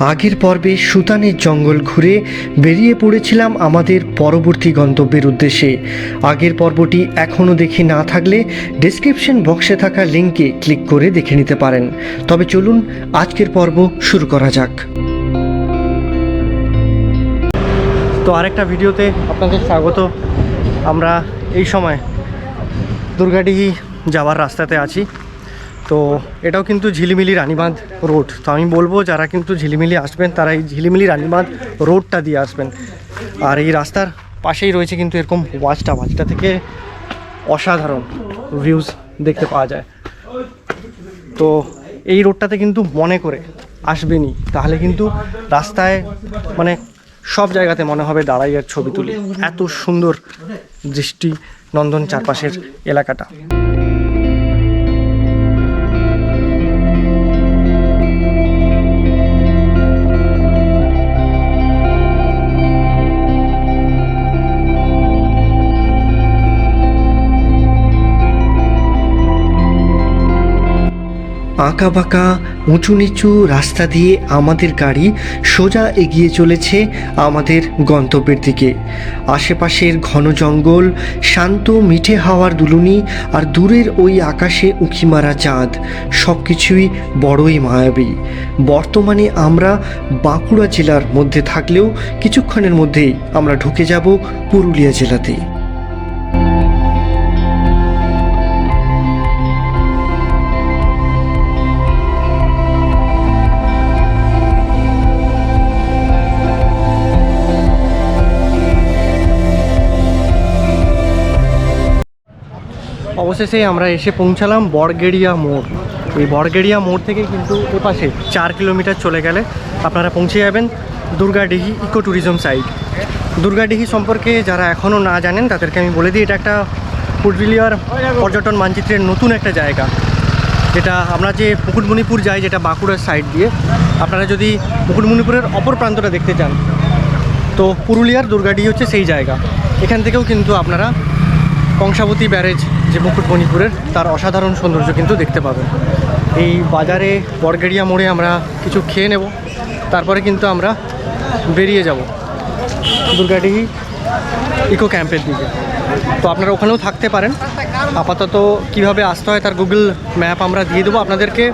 আগের পর্বে সুতানের জঙ্গল ঘুরে বেরিয়ে পড়েছিলাম আমাদের পরবর্তী গন্তব্যের উদ্দেশ্যে। আগের পর্বটি এখনও দেখে না থাকলে ডেসক্রিপশন বক্সে থাকা লিঙ্কে ক্লিক করে দেখে নিতে পারেন। তবে চলুন, আজকের পর্ব শুরু করা যাক। তো আরেকটা ভিডিওতে আপনাদের স্বাগত। আমরা এই সময় দুর্গাডিহি যাওয়ার রাস্তাতে আছি। তো এটাও কিন্তু ঝিলিমিলি রানীবাঁধ রোড। তো আমি বলব, যারা কিন্তু ঝিলিমিলি আসবেন, তারা এই ঝিলিমিলি রানীবাঁধ রোডটা দিয়ে আসবেন। আর এই রাস্তার পাশেই রয়েছে কিন্তু এরকম ওয়াচ টাওয়ার, যেটা থেকে অসাধারণ ভিউজ দেখতে পাওয়া যায়। তো এই রোডটাতে কিন্তু মনে করে আসবেনই। তাহলে কিন্তু রাস্তায় মানে সব জায়গাতে মনে হবে দাঁড়াই আর ছবি তুলি। এত সুন্দর দৃষ্টি নন্দন চারপাশের এলাকাটা। আঁকা বাঁকা উঁচু নিচু রাস্তা দিয়ে আমাদের গাড়ি সোজা এগিয়ে চলেছে আমাদের গন্তব্যের দিকে। আশেপাশের ঘন জঙ্গল, শান্ত, মিঠে হাওয়ার দুলুনি আর দূরের ওই আকাশে উঁকি মারা চাঁদ সব কিছুই বড়ই মায়াবী। বর্তমানে আমরা বাঁকুড়া জেলার মধ্যে থাকলেও কিছুক্ষণের মধ্যেই আমরা ঢুকে যাব পুরুলিয়া জেলাতে। অবশেষে আমরা এসে পৌঁছালাম বড়গেড়িয়া মোড়। এই বড়গেড়িয়া মোড় থেকে কিন্তু এপাশে চার কিলোমিটার চলে গেলে আপনারা পৌঁছে যাবেন Durgadihi eco tourism site. Durgadihi সম্পর্কে যারা এখনও না জানেন, তাদেরকে আমি বলে দিই, এটা একটা পুরুলিয়ার পর্যটন মানচিত্রের নতুন একটা জায়গা। যেটা আমরা যে মুকুটমণিপুর যাই, যেটা বাঁকুড়ার সাইড দিয়ে, আপনারা যদি মুকুটমণিপুরের অপর প্রান্তটা দেখতে চান, তো পুরুলিয়ার দুর্গাডিহি হচ্ছে সেই জায়গা। এখান থেকেও কিন্তু আপনারা কংসাবতী ব্যারেজ যে মুকুটমণিপুরের, তার অসাধারণ সৌন্দর্য কিন্তু দেখতে পাবেন। এই বাজারে বড়গেড়িয়া মোড়ে আমরা কিছু খেয়ে নেব, তারপরে কিন্তু আমরা বেরিয়ে যাব দুর্গাডিহি ইকো ক্যাম্পের দিকে। তো আপনারা ওখানেও থাকতে পারেন। আপাতত কীভাবে আসতে হয় তার গুগল ম্যাপ আমরা দিয়ে দেবো আপনাদেরকে।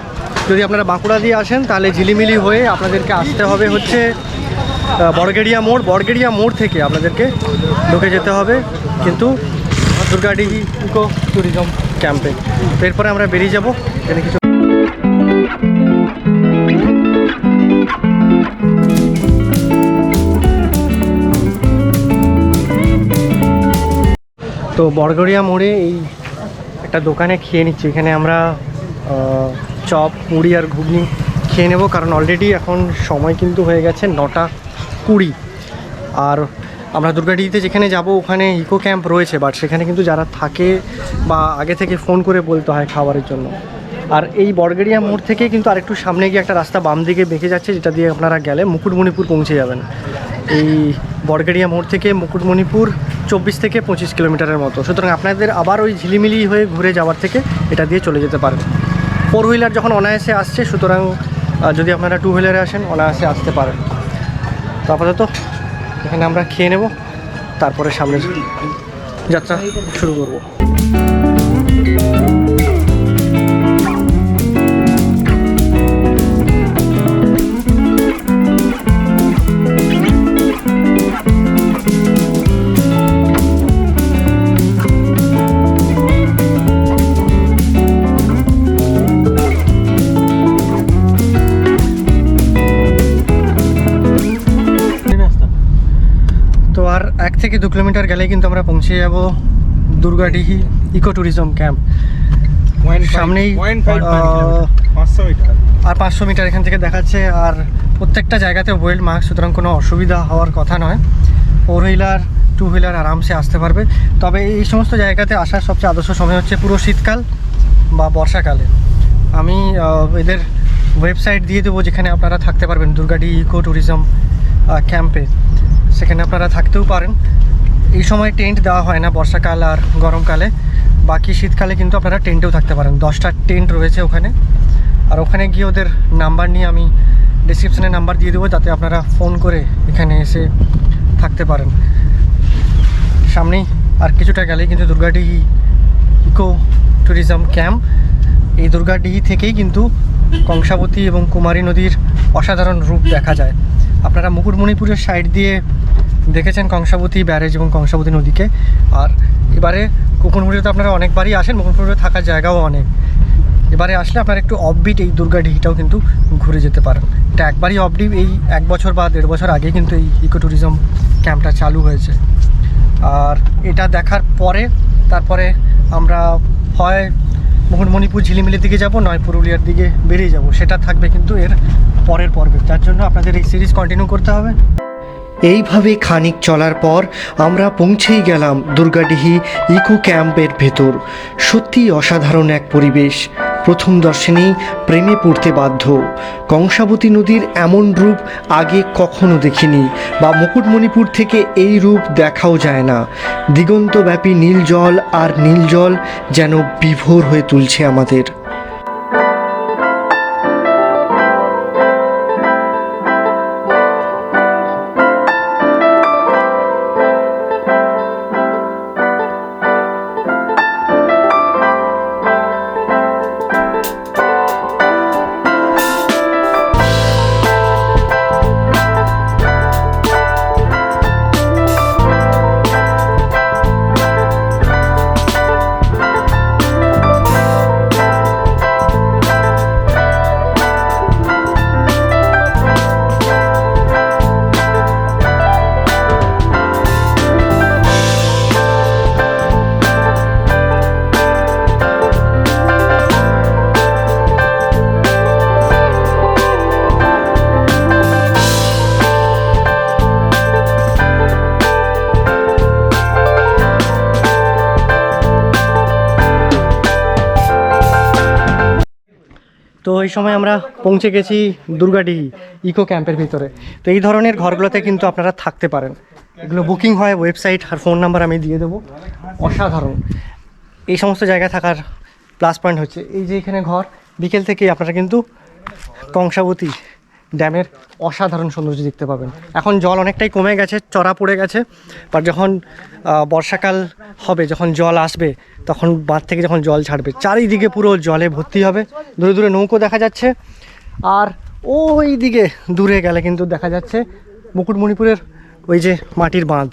যদি আপনারা বাঁকুড়া দিয়ে আসেন, তাহলে ঝিলিমিলি হয়ে আপনাদেরকে আসতে হবে হচ্ছে বড়গেড়িয়া মোড়। বড়গেড়িয়া মোড় থেকে আপনাদেরকে ঢুকে যেতে হবে। কিন্তু দুর্গাডিহি ইকো ট্যুরিজম ক্যাম্পে তো এরপরে আমরা বেরিয়ে যাব। এখানে কিছু তো বড়গড়িয়া মোড়ে এই একটা দোকানে খেয়ে নিচ্ছি। এখানে আমরা চপ মুড়ি আর ঘুগনি খেয়ে নেব। কারণ অলরেডি এখন সময় কিন্তু হয়ে গেছে নটা কুড়ি। আর আমরা দুর্গাডিতে যেখানে যাব, ওখানে ইকো ক্যাম্প রয়েছে বাট সেখানে কিন্তু যারা থাকে বা আগে থেকে ফোন করে বলতে হয় খাবারের জন্য। আর এই বড়গেড়িয়া মোড় থেকে কিন্তু আরেকটু সামনে গিয়ে একটা রাস্তা বাম দিকে বেঁকে যাচ্ছে, যেটা দিয়ে আপনারা গেলে মুকুটমণিপুর পৌঁছে যাবেন। এই বড়গেড়িয়া মোড় থেকে মুকুটমণিপুর চব্বিশ থেকে পঁচিশ কিলোমিটারের মতো। সুতরাং আপনাদের আবার ওই ঝিলিমিলি হয়ে ঘুরে যাওয়ার থেকে এটা দিয়ে চলে যেতে পারেন। ফোর হুইলার যখন অনায়াসে আসছে, সুতরাং যদি আপনারা টু হুইলারে আসেন, অনায়াসে আসতে পারেন। তো আপাতত এখানে আমরা খেয়ে নেব তারপরে সামনে যাত্রা শুরু করব। থেকে দু কিলোমিটার গেলেই কিন্তু আমরা পৌঁছে যাব দুর্গাডিহি ইকো ট্যুরিজম ক্যাম্প। সামনেই আর পাঁচশো মিটার এখান থেকে দেখাচ্ছে আর প্রত্যেকটা জায়গাতে ওয়েল মার্ক সুতরাং কোনো অসুবিধা হওয়ার কথা নয়। ফোর হুইলার টু হুইলার আরামসে আসতে পারবে। তবে এই সমস্ত জায়গাতে আসার সবচেয়ে আদর্শ সময় হচ্ছে পুরো শীতকাল বা বর্ষাকালে। আমি এদের ওয়েবসাইট দিয়ে দেবো যেখানে আপনারা থাকতে পারবেন দুর্গাডি ইকো ট্যুরিজম ক্যাম্পে। সেখানে আপনারা থাকতেও পারেন। এই সময় টেন্ট দেওয়া হয় না, বর্ষাকাল আর গরমকালে। বাকি শীতকালে কিন্তু আপনারা টেন্টেও থাকতে পারেন। দশটা টেন্ট রয়েছে ওখানে। আর ওখানে গিয়ে ওদের নাম্বার নিয়ে আমি ডিসক্রিপশানে নাম্বার দিয়ে দেবো, যাতে আপনারা ফোন করে এখানে এসে থাকতে পারেন। সামনেই আর কিছুটা গেলেই কিন্তু দুর্গাডিহি ইকো ট্যুরিজম ক্যাম্প। এই দুর্গাডিহি থেকেই কিন্তু কংসাবতী এবং কুমারী নদীর অসাধারণ রূপ দেখা যায়। আপনারা মুকুটমণিপুরের সাইড দিয়ে দেখেছেন কংসাবতী ব্যারেজ এবং কংসাবতী নদীকে। আর এবারে মুকুটমণিপুরে তো আপনারা অনেকবারই আসেন মুকুটমণিপুরে থাকার জায়গাও অনেক। এবারে আসলে আপনারা একটু অফবিট এই দুর্গাডিহিটাও কিন্তু ঘুরে যেতে পারেন। এটা একবারই অফডিপ এই এক বছর বা দেড় বছর আগে কিন্তু এই ইকো ট্যুরিজম ক্যাম্পটা চালু হয়েছে। আর এটা দেখার পরে, তারপরে আমরা হয় মুকুটমণিপুর ঝিলিমিলির দিকে যাব, নয় পুরুলিয়ার দিকে বেরিয়ে যাব। সেটা থাকবে কিন্তু এর পরের পর্বে। যার জন্য আপনাদের এই সিরিজ কন্টিনিউ করতে হবে। এইভাবে খানিক চলার পর আমরা পৌঁছেই গেলাম দুর্গাডিহি ইকো ক্যাম্পের ভেতর। সত্যিই অসাধারণ এক পরিবেশ। প্রথম দর্শনেই প্রেমে পড়তে বাধ্য। কংসাবতী নদীর এমন রূপ আগে কখনো দেখিনি বা মুকুটমণিপুর থেকে এই রূপ দেখাও যায় না। দিগন্তব্যাপী নীল জল আর নীল জল যেন বিভোর হয়ে তুলছে আমাদের। এই সময় আমরা পৌঁছে গেছি দুর্গাডিহি ইকো ক্যাম্পের ভিতরে। তো এই ধরনের ঘরগুলোতে কিন্তু আপনারা থাকতে পারেন। এগুলো বুকিং হয়, ওয়েবসাইট আর ফোন নাম্বার আমি দিয়ে দেবো। অসাধারণ। এই সমস্ত জায়গায় থাকার প্লাস পয়েন্ট হচ্ছে, এই যে এখানে ঘর, বিকেল থেকে আপনারা কিন্তু কংসাবতী ড্যামের অসাধারণ সৌন্দর্য দেখতে পাবেন। এখন জল অনেকটাই কমে গেছে, চড়া পড়ে গেছে বাট যখন বর্ষাকাল হবে, যখন জল আসবে, তখন বাঁধ থেকে যখন জল ছাড়বে, চারিদিকে পুরো জলে ভর্তি হবে। দূরে দূরে নৌকো দেখা যাচ্ছে, আর ওই দিকে দূরে গেলে কিন্তু দেখা যাচ্ছে মুকুটমণিপুরের ওই যে মাটির বাঁধ।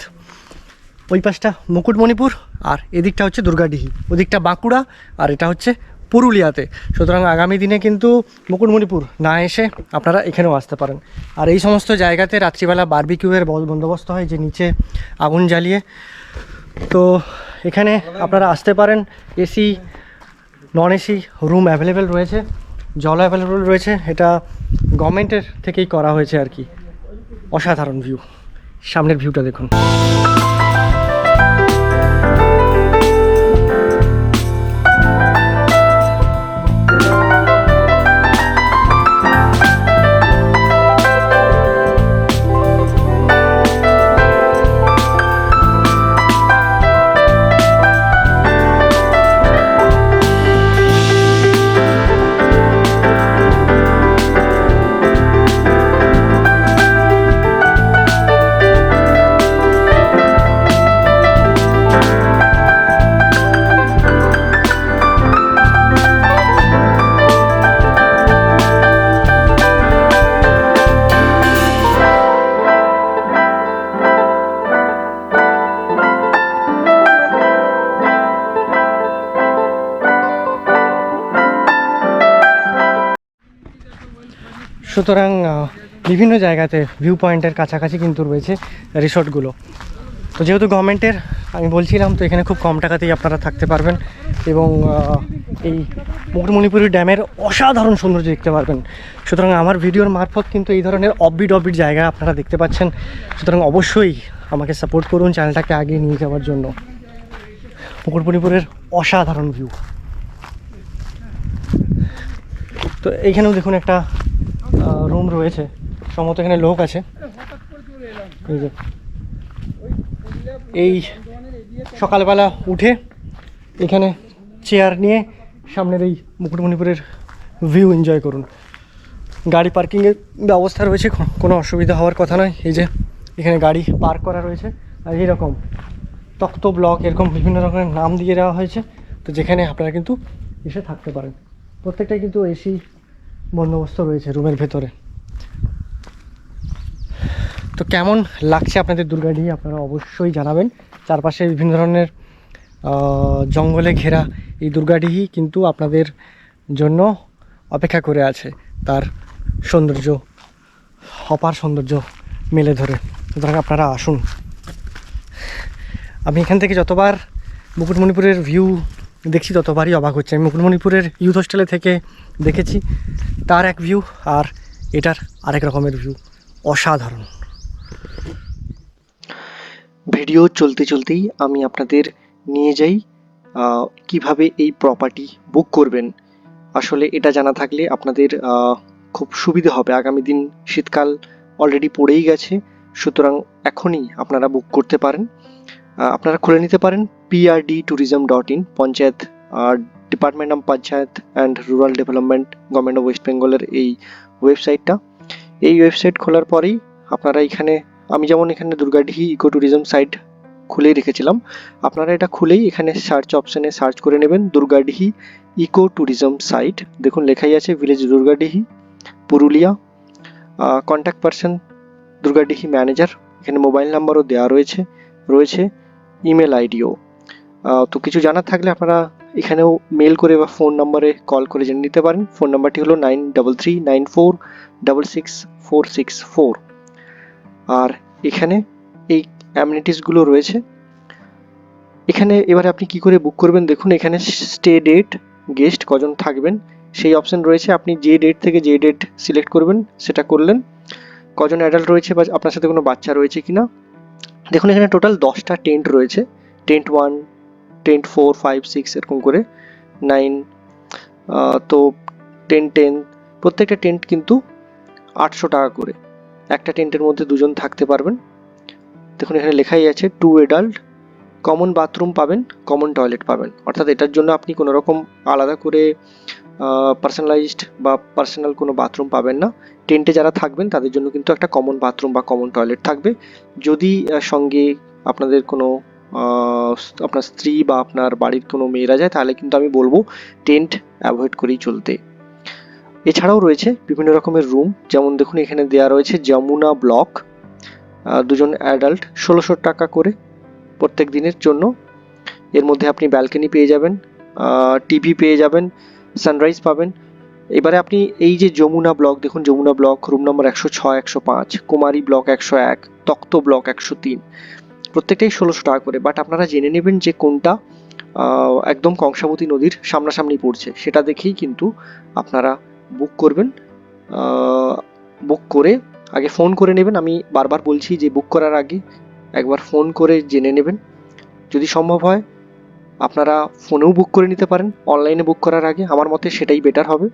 ওই পাশটা মুকুটমণিপুর, আর এদিকটা হচ্ছে দুর্গাডিহি, ওদিকটা বাঁকুড়া, আর এটা হচ্ছে পুরুলিয়াতে। সুতরাং আগামী দিনে কিন্তু মুকুটমণিপুর না এসে আপনারা এখানেও আসতে পারেন। আর এই সমস্ত জায়গাতে রাত্রিবেলা বারবিকিউয়ের বন্দোবস্ত হয় যে নিচে আগুন জ্বালিয়ে। তো এখানে আপনারা আসতে পারেন। AC non AC room available রয়েছে, জল অ্যাভেলেবেল রয়েছে। এটা গভর্নমেন্টের থেকেই করা হয়েছে আর কি। অসাধারণ ভিউ। সামনের ভিউটা দেখুন। সুতরাং বিভিন্ন জায়গাতে ভিউ পয়েন্টের কাছাকাছি কিন্তু রয়েছে রিসর্টগুলো। তো যেহেতু গভর্নমেন্টের, আমি বলছিলাম, তো এখানে খুব কম টাকাতেই আপনারা থাকতে পারবেন এবং এই মুকুটমণিপুরের ড্যামের অসাধারণ সৌন্দর্য দেখতে পারবেন। সুতরাং আমার ভিডিওর মারফত কিন্তু এই ধরনের অববিট অববিট জায়গা আপনারা দেখতে পাচ্ছেন। সুতরাং অবশ্যই আমাকে সাপোর্ট করুন চ্যানেলটাকে আগে নিয়ে যাওয়ার জন্য। মুকুটমণিপুরের অসাধারণ ভিউ তো এইখানেও দেখুন একটা রুম রয়েছে। সম্ভবত এখানে লোক আছে। এই এই সকালবেলা উঠে এখানে চেয়ার নিয়ে সামনের এই মুকুটমণিপুরের ভিউ এনজয় করুন। গাড়ি পার্কিংয়ের ব্যবস্থা রয়েছে কোনো অসুবিধা হওয়ার কথা নয়। এই যে এখানে গাড়ি পার্ক করা রয়েছে। আর এইরকম তক্ত ব্লক এরকম বিভিন্ন রকমের নাম দিয়ে দেওয়া হয়েছে। তো যেখানে আপনারা কিন্তু এসে থাকতে পারেন। প্রত্যেকটাই কিন্তু এসি বন্দোবস্ত রয়েছে রুমের ভেতরে। তো কেমন লাগছে আপনাদের দুর্গাডিহি আপনারা অবশ্যই জানাবেন। চারপাশে বিভিন্ন ধরনের জঙ্গলে ঘেরা এই দুর্গাডিহি কিন্তু আপনাদের জন্য অপেক্ষা করে আছে। তার সৌন্দর্য অপার সৌন্দর্য মেলে ধরে। সুতরাং আপনারা আসুন। আমি এখান থেকে যতবার মুকুটমণিপুরের ভিউ দেখছি ততবারই অবাক হচ্ছে। আমি মুকুটমণিপুরের ইউথ হোস্টেলে থেকে দেখেছি। তার এক ভিউ আর এটার আরেক রকমের ভিউ অসাধারণ। ভিডিও চলতে চলতেই আমি আপনাদের নিয়ে যাই কীভাবে এই প্রপার্টি বুক করবেন। আসলে এটা জানা থাকলে আপনাদের খুব সুবিধা হবে। আগামী দিন শীতকাল অলরেডি পড়েই গেছে, সুতরাং এখনই আপনারা বুক করতে পারেন। আপনারা খুলে নিতে পারেন। In panchayat department of panchayat and rural development government of west বেঙ্গলের এই ওয়েবসাইটটা এই ওয়েবসাইট খোলার পরেই আপনারা এখানে, আমি যেমন এখানে দুর্গাডিহি ইকো ট্যুরিজম সাইট খুলেই রেখেছিলাম, আপনারা এটা খুলেই এখানে সার্চ অপশানে সার্চ করে নেবেন দুর্গাডিহি ইকো ট্যুরিজম সাইট দেখুন, লেখাই আছে village Durgadihi, Purulia. Contact person Durgadihi manager এখানে মোবাইল নাম্বারও দেওয়া রয়েছে রয়েছে ইমেল আইডিও তো কিছু জানার থাকলে আপনারা এখানেও মেল করে বা ফোন নাম্বারে কল করে জেনে নিতে পারেন। ফোন নাম্বারটি হলো nine double three nine four double six four six four আর এখানে এই অ্যামিনিটিসগুলো রয়েছে। এখানে এবারে আপনি কি করে বুক করবেন? দেখুন, এখানে স্টে ডেট গেস্ট কজন থাকবেন, সেই অপশন রয়েছে। আপনি যে ডেট থেকে যে ডেট সিলেক্ট করবেন, সেটা করলেন। কজন অ্যাডাল্ট রয়েছে বা আপনার সাথে কোনো বাচ্চা রয়েছে কি না দেখুন, এখানে টোটাল দশটা টেন্ট রয়েছে। Tent one tent four five six এরকম করে নাইন তো টেন টেন প্রত্যেকটা টেন্ট কিন্তু আটশো টাকা করে। একটা টেন্টের মধ্যে দুজন থাকতে পারবেন। দেখুন, এখানে লেখাই আছে টু এডাল্ট কমন বাথরুম পাবেন কমন টয়লেট পাবেন। অর্থাৎ এটার জন্য আপনি কোনো রকম আলাদা করে পার্সোনালাইজড বা পার্সোনাল কোনো বাথরুম পাবেন না। টেন্টে যারা থাকবেন, তাদের জন্য কিন্তু একটা কমন বাথরুম বা কমন টয়লেট থাকবে। যদি সঙ্গে আপনাদের কোনো আপনার স্ত্রী বা আপনার বাড়ির কোনো মেয়েরা যায়, তাহলে কিন্তু আমি বলব টেন্ট অ্যাভয়েড করেই চলতে। এছাড়াও রয়েছে বিভিন্ন রকমের রুম, যেমন দেখুন এখানে দেওয়া রয়েছে যমুনা ব্লক দুজন অ্যাডাল্ট ষোলোশো টাকা করে প্রত্যেক দিনের জন্য। এর মধ্যে আপনি ব্যালকনি পেয়ে যাবেন টিভি পেয়ে যাবেন সানরাইজ পাবেন। এবারে আপনি এই যে যমুনা ব্লক, দেখুন যমুনা ব্লক রুম নম্বর একশো ছয়, একশো পাঁচ, কুমারী ব্লক একশো এক, তক্ত ব্লক একশো তিন। প্রত্যেকটাই ষোলোশো টাকা করে বাট আপনারা জেনে নেবেন যে কোনটা একদম কংসাবতী নদীর সামনাসামনি পড়ছে, সেটা দেখেই কিন্তু আপনারা বুক করবেন বুক করে আগে ফোন করে নেবেন, আমি বারবার বলছি যে বুক করার আগে একবার ফোন করে জেনে নেবেন, যদি সম্ভব হয়, আপনারা ফোনেও বুক করে নিতে পারেন অনলাইনে বুক করার আগে, আমার মতে সেটাই বেটার হবে।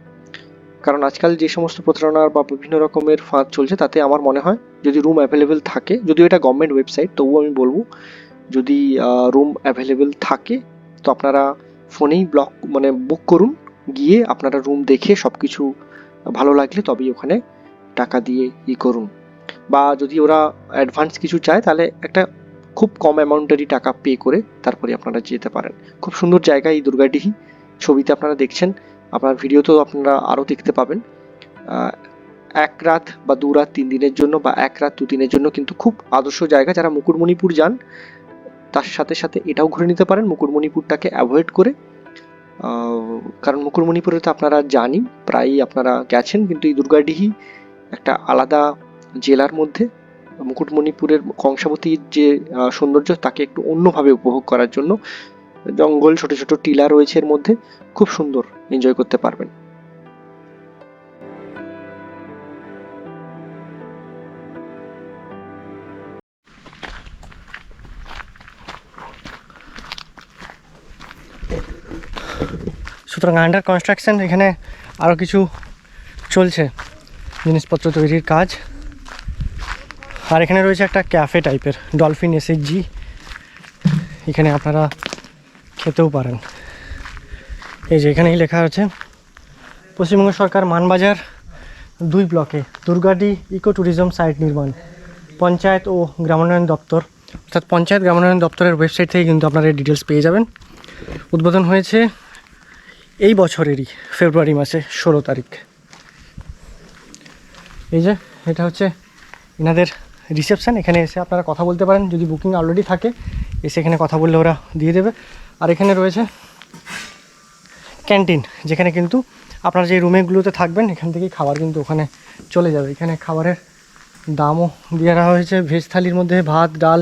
কারণ আজকাল যে সমস্ত প্রতারণার বা বিভিন্ন রকমের ফাঁদ চলছে, তাতে আমার মনে হয় যদি রুম অ্যাভেলেবেল থাকে, যদিও এটা গভর্নমেন্ট ওয়েবসাইট তবুও আমি বলব, যদি রুম অ্যাভেলেবেল থাকে, তো আপনারা ফোনেই ব্লক মানে বুক করুন, গিয়ে আপনারা রুম দেখে সব কিছু ভালো লাগলে তবেই ওখানে টাকা দিয়ে ই করুন। বা যদি ওরা অ্যাডভান্স কিছু চায়, তাহলে একটা খুব কম অ্যামাউন্টেরই টাকা পে করে তারপরে আপনারা যেতে পারেন। খুব সুন্দর জায়গা এই দুর্গাডিহি। ছবিতে আপনারা দেখছেন আপনার ভিডিওতেও আপনারা আরও দেখতে পাবেন। এক রাত বা দু রাত তিন দিনের জন্য বা এক রাত দু দিনের জন্য কিন্তু খুব আদর্শ জায়গা। যারা মুকুটমণিপুর যান, তার সাথে সাথে এটাও ঘুরে নিতে পারেন। মুকুটমণিপুরটাকে অ্যাভয়েড করে কারণ মুকুটমণিপুরে তো আপনারা জানি, প্রায়ই আপনারা গেছেন, কিন্তু এই দুর্গাডিহি একটা আলাদা জেলার মধ্যে। মুকুটমণিপুরের কংসাবতীর যে সৌন্দর্য, তাকে একটু অন্যভাবে উপভোগ করার জন্য জঙ্গল, ছোট ছোট টিলা রয়েছে এর মধ্যে। খুব সুন্দর এনজয় করতে পারবেন। সুতরাং আন্ডার কনস্ট্রাকশন এখানে আরও কিছু চলছে, জিনিসপত্র তৈরির কাজ। আর এখানে রয়েছে একটা ক্যাফে টাইপের ডলফিন এসএইচজি এখানে আপনারা খেতেও পারেন। এই যে এখানেই লেখা আছে, পশ্চিমবঙ্গ সরকার মানবাজার দুই ব্লকে, দুর্গাডি ইকো ট্যুরিজম সাইট নির্মাণ, পঞ্চায়েত ও গ্রামোন্নয়ন দপ্তর। অর্থাৎ পঞ্চায়েত গ্রামোন্নয়ন দপ্তরের ওয়েবসাইট থেকে কিন্তু আপনারা এই ডিটেলস পেয়ে যাবেন। উদ্বোধন হয়েছে এই বছরেরই, ফেব্রুয়ারি মাসে, ষোলো তারিখ। এই যে, এটা হচ্ছে এনাদের রিসেপশান এখানে এসে আপনারা কথা বলতে পারেন। যদি বুকিং অলরেডি থাকে, এসে এখানে কথা বললে ওরা দিয়ে দেবে। আর এখানে রয়েছে ক্যান্টিন, যেখানে কিন্তু আপনারা যে রুমেগুলোতে থাকবেন, এখান থেকেই খাবার কিন্তু ওখানে চলে যাবে। এখানে খাবারের দামও দিয়ে রাখা হয়েছে। ভেজ থালির মধ্যে ভাত, ডাল,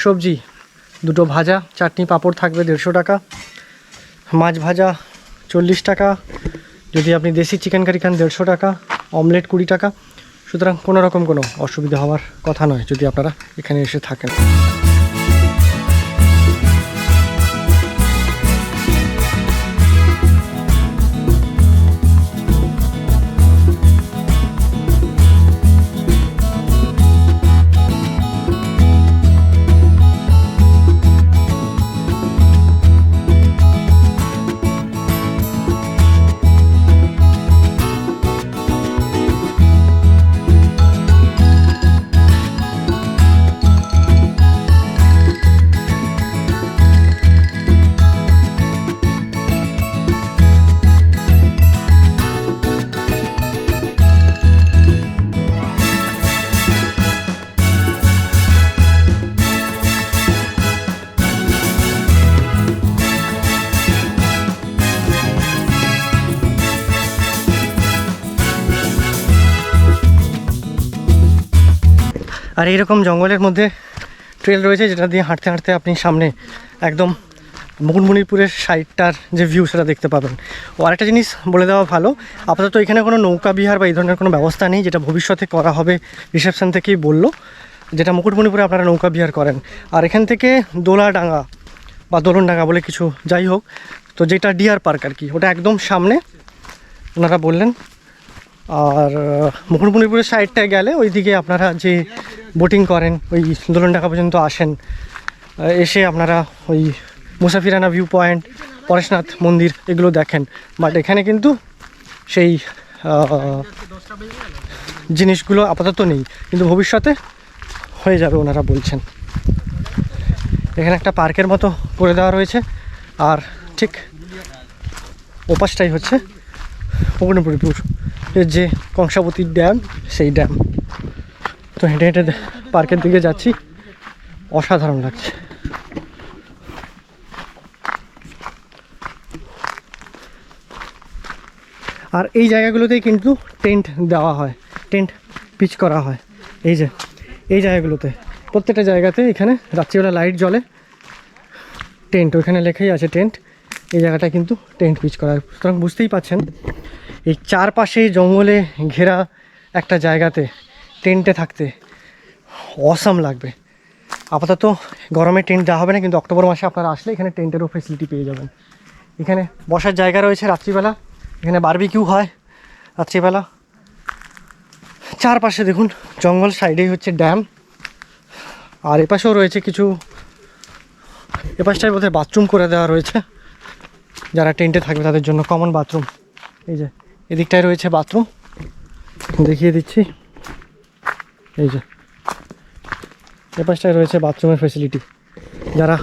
সবজি, দুটো ভাজা, চাটনি, পাঁপড় থাকবে দেড়শো টাকা। মাছ ভাজা চল্লিশ টাকা। যদি আপনি দেশি চিকেন কারি খান দেড়শো টাকা। অমলেট কুড়ি টাকা। সুতরাং কোনো রকম কোনো অসুবিধা হওয়ার কথা নয়, যদি আপনারা এখানে এসে থাকেন। আর এইরকম জঙ্গলের মধ্যে ট্রেল রয়েছে যেটা দিয়ে হাঁটতে হাঁটতে আপনি সামনে একদম মুকুটমণিপুরের সাইডটার যে ভিউ সেটা দেখতে পাবেন। ও আরেকটা জিনিস বলে দেওয়া ভালো, আপাতত এখানে কোনো নৌকা বিহার বা এই ধরনের কোনো ব্যবস্থা নেই যেটা ভবিষ্যতে করা হবে রিসেপশন থেকেই বলল, যেটা মুকুটমণিপুরে আপনারা নৌকা বিহার করেন। আর এখান থেকে দোলাডাঙ্গা বা দোলনডাঙ্গা বলে কিছু যাই হোক, তো যেটা ডিয়ার পার্ক আর কি, ওটা একদম সামনে, ওনারা বললেন আর মুকুটমণিপুরের সাইডটায় গেলে ওইদিকে আপনারা যে বোটিং করেন, ওই দোলনডাকা পর্যন্ত আসেন এসে আপনারা ওই মুসাফিরানা ভিউ পয়েন্ট পরেশনাথ মন্দির এগুলো দেখেন। বাট এখানে কিন্তু সেই জিনিসগুলো আপাতত নেই, কিন্তু ভবিষ্যতে হয়ে যাবে ওনারা বলছেন। এখানে একটা পার্কের মতো করে দেওয়া রয়েছে, আর ঠিক ওপাশটাই হচ্ছে মুকুটমণিপুর যে কংসাবতী ড্যাম, সেই ড্যাম। তো হেঁটে হেঁটে পার্কের দিকে যাচ্ছি। অসাধারণ লাগছে। আর এই জায়গাগুলোতেই কিন্তু টেন্ট দেওয়া হয়, টেন্ট পিচ করা হয়। এই যে, এই জায়গাগুলোতে। প্রত্যেকটা জায়গাতে এখানে রাত্রিবেলা লাইট জ্বলে। টেন্ট, ওইখানে লেখাই আছে টেন্ট। এই জায়গাটা কিন্তু টেন্ট পিচ করা। সুতরাং বুঝতেই পাচ্ছেন, এই চারপাশে জঙ্গলে ঘেরা একটা জায়গাতে টেন্টে থাকতে অসাম লাগবে। আপাতত গরমে টেন্ট দেওয়া হবে না, কিন্তু অক্টোবর মাসে আপনারা আসলে এখানে টেন্টেরও ফেসিলিটি পেয়ে যাবেন। এখানে বসার জায়গা রয়েছে রাত্রিবেলা, এখানে বারবিকিউ হয় রাত্রিবেলা। চারপাশে দেখুন, জঙ্গল সাইডেই হচ্ছে ড্যাম আর এপাশেও রয়েছে কিছু, এপাশটায় বোধহয় বাথরুম করে দেওয়া রয়েছে। যারা টেন্টে থাকবে তাদের জন্য কমন বাথরুম। এই যে, এদিকটায় রয়েছে বাথরুম। দেখিয়ে দিচ্ছি। এই যে, এপাশটায় রয়েছে বাথরুমের ফেসিলিটি যারা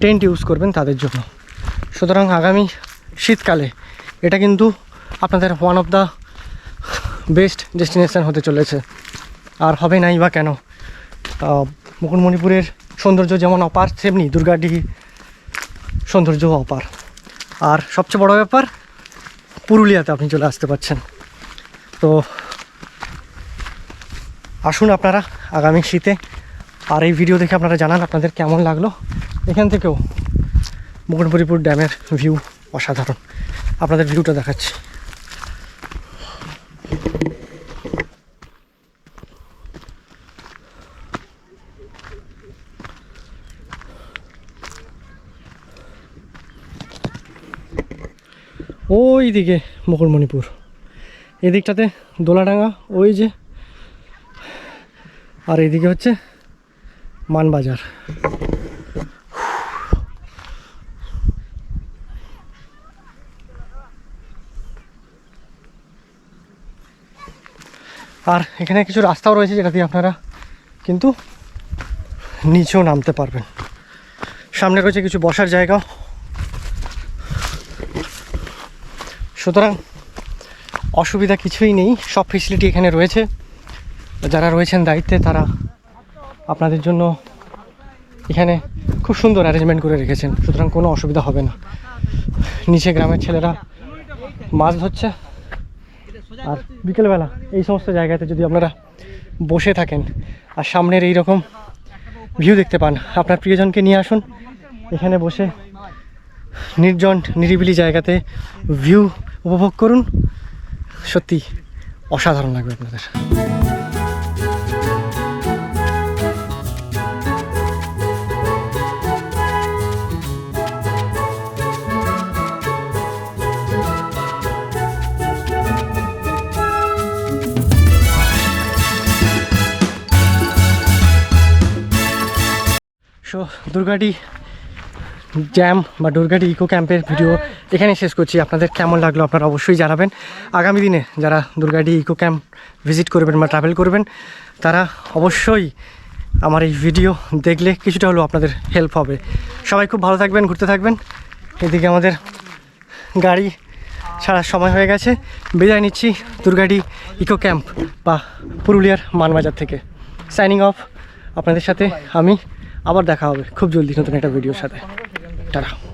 টেন্ট ইউজ করবেন তাদের জন্য। সুতরাং আগামী শীতকালে এটা কিন্তু আপনাদের one of the best destination হতে চলেছে। আর হবে নাই বা কেন মুকুটমণিপুরের সৌন্দর্য যেমন অপার, তেমনি দুর্গাডিহি সৌন্দর্যও অপার। আর সবচেয়ে বড় ব্যাপার, পুরুলিয়াতে আপনি চলে আসতে পারছেন। তো আসুন আপনারা আগামী শীতে আর এই ভিডিও দেখে আপনারা জানান আপনাদের কেমন লাগল। এখান থেকেও মুকুটমণিপুর ড্যামের ভিউ অসাধারণ। আপনাদের ভিউটা দেখাচ্ছি ওই দিকে মুকুটমণিপুর। এদিকটাতে দোলাডাঙ্গা, ওই যে, আর এইদিকে হচ্ছে মানবাজার। আর এখানে কিছু রাস্তাও রয়েছে যেটা দিয়ে আপনারা কিন্তু নিচেও নামতে পারবেন। সামনে রয়েছে কিছু বসার জায়গাও সুতরাং অসুবিধা কিছুই নেই, সব ফেসিলিটি এখানে রয়েছে। যারা রয়েছেন দায়িত্বে, তারা আপনাদের জন্য এখানে খুব সুন্দর অ্যারেঞ্জমেন্ট করে রেখেছেন। সুতরাং কোনো অসুবিধা হবে না। নিচে গ্রামের ছেলেরা মাছ ধরছে। আর বিকেলবেলা এই সমস্ত জায়গাতে যদি আপনারা বসে থাকেন, আর সামনের এই রকম ভিউ দেখতে পান, আপনার প্রিয়জনকে নিয়ে আসুন। এখানে বসে নির্জন নিরিবিলি জায়গাতে ভিউ উপভোগ করুন। সত্যি অসাধারণ লাগবে আপনাদের। সো দুর্গাটি জ্যাম বা দুর্গাটি ইকো ক্যাম্পের ভিডিও এখানে শেষ করছি। আপনাদের কেমন লাগল আপনারা অবশ্যই জানাবেন। আগামী দিনে যারা দুর্গাটি ইকো ক্যাম্প ভিজিট করবেন বা ট্রাভেল করবেন, তারা অবশ্যই আমার এই ভিডিও দেখলে কিছুটা হলেও আপনাদের হেল্প হবে। সবাই খুব ভালো থাকবেন, ঘুরতে থাকবেন। এদিকে আমাদের গাড়ি ছাড়ার সময় হয়ে গেছে। বিদায় নিচ্ছি দুর্গাটি ইকো ক্যাম্প বা পুরুলিয়ার মানবাজার থেকে। সাইনিং অফ আপনাদের সাথে আমি আবার দেখা হবে খুব জলদি নতুন একটা ভিডিওর সাথে। Carajo.